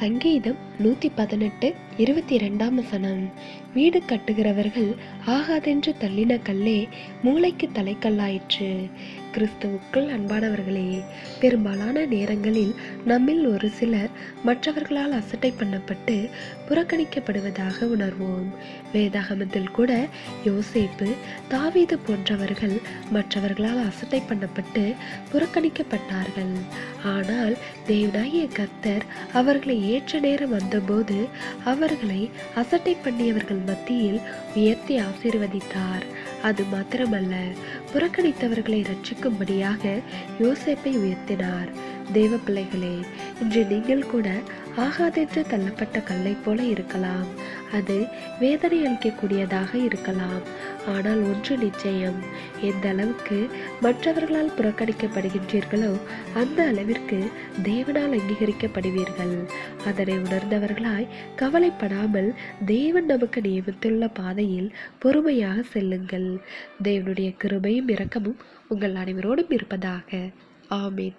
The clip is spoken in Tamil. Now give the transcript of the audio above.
சங்கீதம் நூத்தி பதினெட்டு இருபத்தி ரெண்டாம் வசனம். வீடு கட்டுகிறவர்கள் ஆகாதென்று தள்ளின கல்லே மூளைக்கு தலைக்கல்லாயிற்று. கிறிஸ்துவுக்குள் அன்பானவர்களே பெரும்பாலான நேரங்களில் நம்மில் ஒரு சிலர் மற்றவர்களால் அசட்டை பண்ணப்பட்டு புறக்கணிக்கப்படுவதாக உணர்வோம். வேதாகமத்தில் கூட யோசேப்பு தாவீது போன்றவர்கள் மற்றவர்களால் அசட்டை பண்ணப்பட்டு புறக்கணிக்கப்பட்டார்கள். ஆனால் தேவனாகிய கர்த்தர் அவர்களை ஏற்ற நேரம் வந்தபோது அவர்களை அசட்டை பண்ணியவர்கள் மத்தியில் உயர்த்தி ஆசீர்வதித்தார். அது மாத்திரமல்ல புறக்கணித்தவர்களை ரட்சிக்கும்படியாக யோசேப்பை உயர்த்தினார். தேவ பிள்ளைகளே இன்று நீங்கள் கூட ஆகாதென்று தள்ளப்பட்ட கல்லை போல இருக்கலாம். அது வேதனை அளிக்கக்கூடியதாக இருக்கலாம். ஆனால் ஒன்று நிச்சயம் எந்த அளவுக்கு மற்றவர்களால் புறக்கணிக்கப்படுகின்றீர்களோ அந்த அளவிற்கு தேவனால் அங்கீகரிக்கப்படுவீர்கள். அதனை உணர்ந்தவர்களாய் கவலைப்படாமல் தேவன் நமக்கு நியமித்துள்ள பாதையில் பொறுமையாக செல்லுங்கள். தேவனுடைய கிருபையும் இரக்கமும் உங்கள் அனைவரோடும் இருப்பதாக. ஆமீன்.